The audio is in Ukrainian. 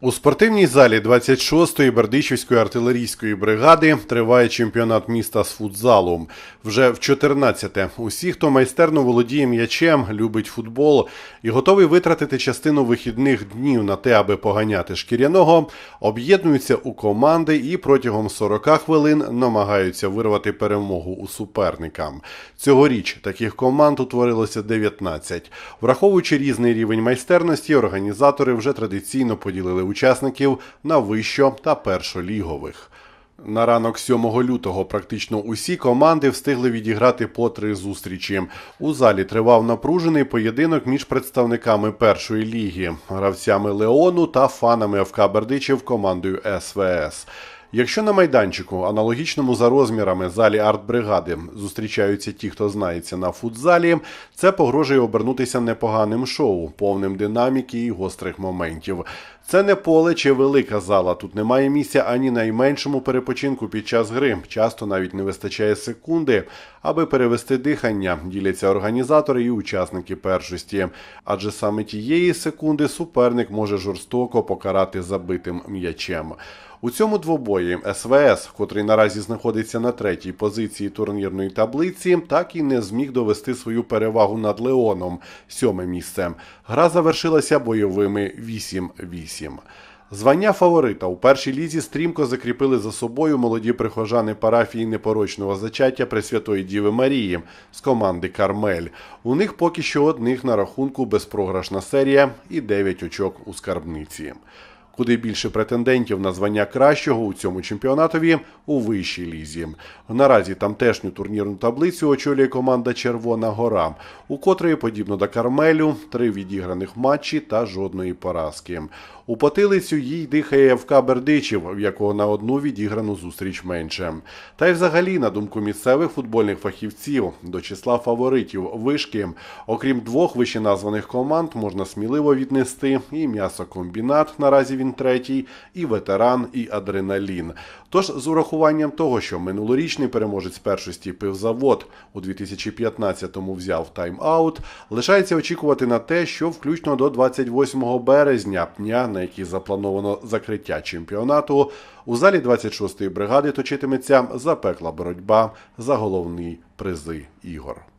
У спортивній залі 26-ї Бердичівської артилерійської бригади триває чемпіонат міста з футзалу. Вже в 14-те. Усі, хто майстерно володіє м'ячем, любить футбол і готовий витратити частину вихідних днів на те, аби поганяти шкіряного, об'єднуються у команди і протягом 40 хвилин намагаються вирвати перемогу у суперникам. Цьогоріч таких команд утворилося 19. Враховуючи різний рівень майстерності, організатори вже традиційно поділили учасників на вищо та першолігових. На ранок 7 лютого практично усі команди встигли відіграти по три зустрічі. У залі тривав напружений поєдинок між представниками першої ліги, гравцями Леону та фанами ФК Бердичів командою СВС. Якщо на майданчику, аналогічному за розмірами залі артбригади, зустрічаються ті, хто знається на футзалі, це погрожує обернутися непоганим шоу, повним динаміки і гострих моментів. Це не поле чи велика зала. Тут немає місця ані найменшому перепочинку під час гри. Часто навіть не вистачає секунди, аби перевести дихання, діляться організатори і учасники першості. Адже саме тієї секунди суперник може жорстоко покарати забитим м'ячем. У цьому двобої СВС, котрий наразі знаходиться на третій позиції турнірної таблиці, так і не зміг довести свою перевагу над Леоном, сьоме місце. Гра завершилася бойовими 8-8. Звання фаворита у першій лізі стрімко закріпили за собою молоді прихожани парафії непорочного зачаття Пресвятої Діви Марії з команди Кармель. У них поки що одних на рахунку безпрограшна серія і 9 очок у скарбниці. Куди більше претендентів на звання кращого у цьому чемпіонатові у вищій лізі. Наразі тамтешню турнірну таблицю очолює команда Червона Гора, у котрої, подібно до Кармелю, три відіграних матчі та жодної поразки. У потилицю їй дихає ФК Бердичів, в якого на одну відіграну зустріч менше. Та й взагалі, на думку місцевих футбольних фахівців, до числа фаворитів вишки, окрім двох вищеназваних команд, можна сміливо віднести і м'ясокомбінат, наразі він третій, і ветеран, і адреналін. Тож, з урахуванням того, що минулорічний переможець першості пивзавод у 2015-му взяв тайм-аут, лишається очікувати на те, що включно до 28 березня, дня, на який заплановано закриття чемпіонату, у залі 26-ї бригади точитиметься запекла боротьба за головні призи ігор.